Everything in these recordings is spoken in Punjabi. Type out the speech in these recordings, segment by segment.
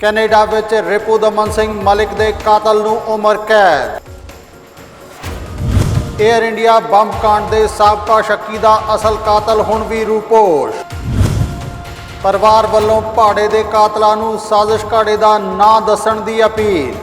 ਕੈਨੇਡਾ ਵਿੱਚ ਰਿਪੂ ਦਮਨ ਸਿੰਘ ਮਲਿਕ ਦੇ ਕਾਤਲ ਨੂੰ ਉਮਰ ਕੈਦ। 에ਅਰ ਇੰਡੀਆ ਬੰਬ ਕਾਂਡ ਦੇ ਸਾਬਕਾ ਸ਼ੱਕੀ ਦਾ ਅਸਲ ਕਾਤਲ ਹੁਣ ਵੀ ਰੂਪੋਸ਼। ਪਰਿਵਾਰ ਵੱਲੋਂ ਪਹਾੜੇ ਦੇ ਕਾਤਲਾਂ ਨੂੰ ਸਾਜ਼ਿਸ਼ ਘਾੜੇ ਦਾ ਨਾਂ ਦੱਸਣ ਦੀ ਅਪੀਲ।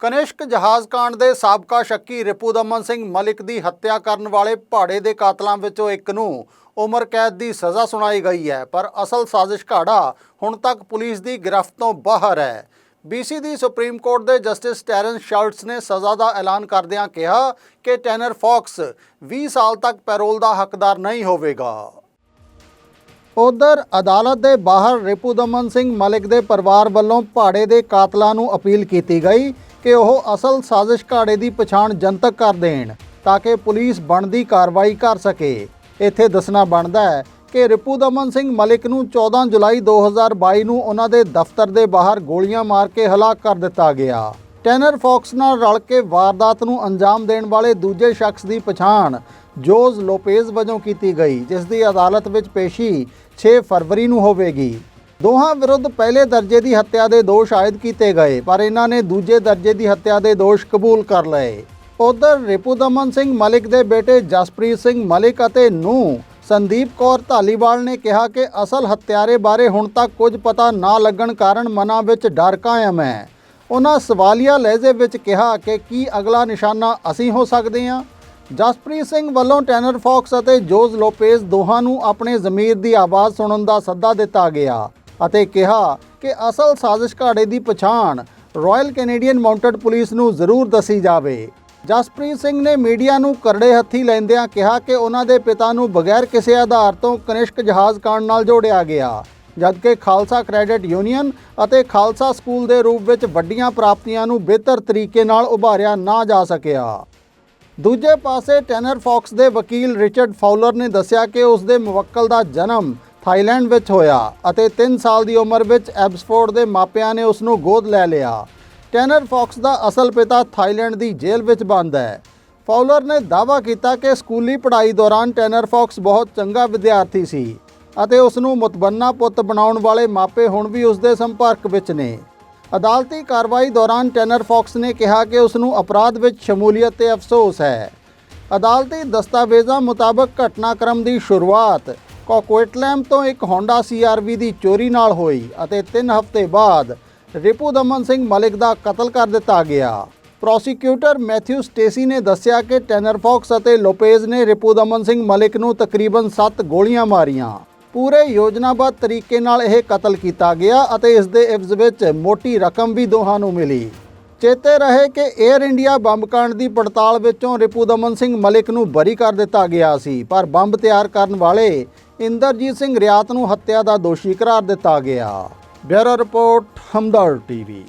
ਕਨਿਸ਼ਕ ਜਹਾਜ਼ ਕਾਂਡ ਦੇ ਸਾਬਕਾ ਸ਼ੱਕੀ ਰਿਪੂਦਮਨ ਸਿੰਘ ਮਲਿਕ ਦੀ ਹੱਤਿਆ ਕਰਨ ਵਾਲੇ ਭਾੜੇ ਦੇ ਕਾਤਲਾਂ ਵਿੱਚੋਂ ਇੱਕ ਨੂੰ ਉਮਰ ਕੈਦ ਦੀ ਸਜ਼ਾ ਸੁਣਾਈ ਗਈ ਹੈ, ਪਰ ਅਸਲ ਸਾਜ਼ਿਸ਼ ਘਾੜਾ ਹੁਣ ਤੱਕ ਪੁਲਿਸ ਦੀ ਗ੍ਰਿਫਤ ਤੋਂ ਬਾਹਰ ਹੈ। ਬੀਸੀ ਦੀ ਸੁਪਰੀਮ ਕੋਰਟ ਦੇ ਜਸਟਿਸ ਟੈਰੈਂਸ ਸ਼ਾਲਟਸ ਨੇ ਸਜ਼ਾ ਦਾ ਐਲਾਨ ਕਰਦਿਆਂ ਕਿਹਾ ਕਿ ਟੈਨਰ ਫੌਕਸ 20 ਸਾਲ ਤੱਕ ਪੈਰੋਲ ਦਾ ਹੱਕਦਾਰ ਨਹੀਂ ਹੋਵੇਗਾ। ਉਧਰ ਅਦਾਲਤ ਦੇ ਬਾਹਰ ਰਿਪੂ ਦਮਨ ਸਿੰਘ ਮਲਿਕ ਦੇ ਪਰਿਵਾਰ ਵੱਲੋਂ ਭਾੜੇ ਦੇ ਕਾਤਲਾਂ ਨੂੰ ਅਪੀਲ ਕੀਤੀ ਗਈ ਕਿ ਉਹ ਅਸਲ ਸਾਜ਼ਿਸ਼ ਘਾੜੇ ਦੀ ਪਛਾਣ ਜਨਤਕ ਕਰ ਦੇਣ ਤਾਂ ਕਿ ਪੁਲਿਸ ਬਣਦੀ ਕਾਰਵਾਈ ਕਰ ਸਕੇ। ਇੱਥੇ ਦੱਸਣਾ ਬਣਦਾ ਹੈ ਕਿ ਰਿਪੂ ਦਮਨ ਸਿੰਘ ਮਲਿਕ ਨੂੰ 14 ਜੁਲਾਈ 2022 ਨੂੰ ਉਹਨਾਂ ਦੇ ਦਫ਼ਤਰ ਦੇ ਬਾਹਰ ਗੋਲੀਆਂ ਮਾਰ ਕੇ ਹਲਾਕ ਕਰ ਦਿੱਤਾ ਗਿਆ। ਟੈਨਰ ਫੌਕਸ ਨਾਲ ਰਲ ਕੇ ਵਾਰਦਾਤ ਨੂੰ ਅੰਜਾਮ ਦੇਣ ਵਾਲੇ ਦੂਜੇ ਸ਼ਖਸ ਦੀ ਪਛਾਣ ਜੋਜ਼ ਲੋਪੇਜ਼ ਵਜੋਂ ਕੀਤੀ ਗਈ, ਜਿਸ ਦੀ ਅਦਾਲਤ ਵਿੱਚ ਪੇਸ਼ੀ 6 ਫਰਵਰੀ ਨੂੰ ਹੋਵੇਗੀ। ਦੋਹਾਂ ਵਿਰੁੱਧ ਪਹਿਲੇ ਦਰਜੇ ਦੀ ਹੱਤਿਆ ਦੇ ਦੋਸ਼ ਆਇਦ ਕੀਤੇ ਗਏ, ਪਰ ਇਹਨਾਂ ਨੇ ਦੂਜੇ ਦਰਜੇ ਦੀ ਹੱਤਿਆ ਦੇ ਦੋਸ਼ ਕਬੂਲ ਕਰ ਲਏ। ਉਧਰ ਰਿਪੂਦਮਨ ਸਿੰਘ ਮਲਿਕ ਦੇ ਬੇਟੇ ਜਸਪ੍ਰੀਤ ਸਿੰਘ ਮਲਿਕ ਅਤੇ ਨੂੰ ਸੰਦੀਪ ਕੌਰ ਧਾਲੀਵਾਲ ਨੇ ਕਿਹਾ ਕਿ ਅਸਲ ਹੱਤਿਆਰੇ ਬਾਰੇ ਹੁਣ ਤੱਕ ਕੁਝ ਪਤਾ ਨਾ ਲੱਗਣ ਕਾਰਨ ਮਨਾਂ ਵਿੱਚ ਡਰ ਕਾਇਮ ਹੈ। ਉਹਨਾਂ ਸਵਾਲੀਆ ਲਹਿਜੇ ਵਿੱਚ ਕਿਹਾ ਕਿ ਕੀ ਅਗਲਾ ਨਿਸ਼ਾਨਾ ਅਸੀਂ ਹੋ ਸਕਦੇ ਹਾਂ? ਜਸਪ੍ਰੀਤ ਸਿੰਘ ਵੱਲੋਂ ਟੈਨਰ ਫੌਕਸ ਅਤੇ ਜੋਜ਼ ਲੋਪੇਜ਼ ਦੋਹਾਂ ਨੂੰ ਆਪਣੇ ਜ਼ਮੀਰ ਦੀ ਆਵਾਜ਼ ਸੁਣਨ ਦਾ ਸੱਦਾ ਦਿੱਤਾ ਗਿਆ ਅਤੇ ਕਿਹਾ ਕਿ ਅਸਲ ਸਾਜ਼ਿਸ਼ ਘਾੜੇ ਦੀ ਪਛਾਣ ਰਾਇਲ ਕੈਨੇਡੀਅਨ ਮਾਊਂਟਡ ਪੁਲਿਸ ਨੂੰ ਜ਼ਰੂਰ ਦੱਸੀ ਜਾਵੇ। ਜਸਪ੍ਰੀਤ ਸਿੰਘ ਨੇ ਮੀਡੀਆ ਨੂੰ ਕਰੜੇ ਹੱਥੀ ਲੈਂਦਿਆਂ ਕਿਹਾ ਕਿ ਉਹਨਾਂ ਦੇ ਪਿਤਾ ਨੂੰ ਬਗੈਰ ਕਿਸੇ ਆਧਾਰ ਤੋਂ ਕਨਿਸ਼ਕ ਜਹਾਜ਼ ਕਾਂਡ ਨਾਲ ਜੋੜਿਆ ਗਿਆ। ਜਦਕਿ ਖਾਲਸਾ ਕ੍ਰੈਡਿਟ ਯੂਨੀਅਨ ਅਤੇ ਖਾਲਸਾ ਸਕੂਲ ਦੇ ਰੂਪ ਵਿੱਚ ਵੱਡੀਆਂ ਪ੍ਰਾਪਤੀਆਂ ਨੂੰ ਬਿਹਤਰ ਤਰੀਕੇ ਨਾਲ ਉਭਾਰਿਆ ਨਾ ਜਾ ਸਕਿਆ। ਦੂਜੇ ਪਾਸੇ ਟੈਨਰ ਫੌਕਸ ਦੇ ਵਕੀਲ ਰਿਚਰਡ ਫਾਉਲਰ ਨੇ ਦੱਸਿਆ ਕਿ ਉਸ ਦੇ ਮੁਵੱਕਲ ਦਾ ਜਨਮ ਥਾਈਲੈਂਡ ਵਿੱਚ ਹੋਇਆ ਅਤੇ 3 ਸਾਲ ਦੀ ਉਮਰ ਵਿੱਚ ਐਬਸਫੋਰਡ ਦੇ ਮਾਪਿਆਂ ਨੇ ਉਸ ਨੂੰ ਗੋਦ ਲੈ ਲਿਆ। ਟੈਨਰ ਫੌਕਸ ਦਾ ਅਸਲ ਪਿਤਾ ਥਾਈਲੈਂਡ ਦੀ ਜੇਲ੍ਹ ਵਿੱਚ ਬੰਦ ਹੈ। ਫਾਉਲਰ ਨੇ ਦਾਅਵਾ ਕੀਤਾ ਕਿ ਸਕੂਲੀ ਪੜ੍ਹਾਈ ਦੌਰਾਨ ਟੈਨਰ ਫੌਕਸ ਬਹੁਤ ਚੰਗਾ ਵਿਦਿਆਰਥੀ ਸੀ। ਅਤੇ ਉਸ ਨੂੰ ਮੁਤਬੰਨਾ ਪੁੱਤ ਬਣਾਉਣ ਵਾਲੇ ਮਾਪੇ ਹੁਣ ਵੀ ਉਸ ਦੇ ਸੰਪਰਕ ਵਿੱਚ ਨੇ। ਅਦਾਲਤੀ ਕਾਰਵਾਈ ਦੌਰਾਨ ਟੈਨਰ ਫੌਕਸ ਨੇ ਕਿਹਾ ਕਿ ਉਸ ਨੂੰ ਅਪਰਾਧ ਵਿੱਚ ਸ਼ਮੂਲੀਅਤ ਤੇ ਅਫਸੋਸ ਹੈ। ਅਦਾਲਤੀ ਦਸਤਾਵੇਜ਼ਾਂ ਮੁਤਾਬਕ ਘਟਨਾਕ੍ਰਮ ਦੀ ਸ਼ੁਰੂਆਤ ਕੋਕੁਇਟਲੈਮ ਤੋਂ ਇੱਕ ਹੋਂਡਾ ਸੀਆਰਵੀ ਦੀ ਚੋਰੀ ਨਾਲ ਹੋਈ ਅਤੇ 3 ਹਫ਼ਤੇ ਬਾਅਦ ਰਿਪੂ ਦਮਨ ਸਿੰਘ ਮਲਿਕ ਦਾ ਕਤਲ ਕਰ ਦਿੱਤਾ ਗਿਆ। ਪ੍ਰੋਸੀਕਿਊਟਰ ਮੈਥਿਊ ਸਟੇਸੀ ਨੇ ਦੱਸਿਆ ਕਿ ਟੈਨਰ ਫੌਕਸ ਅਤੇ ਲੋਪੇਜ਼ ਨੇ ਰਿਪੂ ਦਮਨ ਸਿੰਘ ਮਲਿਕ ਨੂੰ ਤਕਰੀਬਨ 7 ਗੋਲੀਆਂ ਮਾਰੀਆਂ। ਪੂਰੇ ਯੋਜਨਾਬੱਧ ਤਰੀਕੇ ਨਾਲ ਇਹ ਕਤਲ ਕੀਤਾ ਗਿਆ ਅਤੇ ਇਸ ਦੇ ਇਵਜ਼ ਵਿੱਚ ਮੋਟੀ ਰਕਮ ਵੀ ਦੋਹਾਂ ਨੂੰ ਮਿਲੀ। ਚੇਤੇ ਰਹੇ ਕਿ 에ਅਰ ਇੰਡੀਆ ਬੰਬ ਕਾਂਡ ਦੀ ਪੜਤਾਲ ਵਿੱਚੋਂ ਰਿਪੂ ਦਮਨ ਸਿੰਘ ਮਲਿਕ ਨੂੰ ਬਰੀ ਕਰ ਦਿੱਤਾ ਗਿਆ ਸੀ, ਪਰ ਬੰਬ ਤਿਆਰ ਕਰਨ ਵਾਲੇ ਇੰਦਰਜੀਤ ਸਿੰਘ ਰਿਆਤ ਨੂੰ ਹੱਤਿਆ ਦਾ ਦੋਸ਼ੀ ਕਰਾਰ ਦਿੱਤਾ ਗਿਆ। Bureau report Hamdard TV.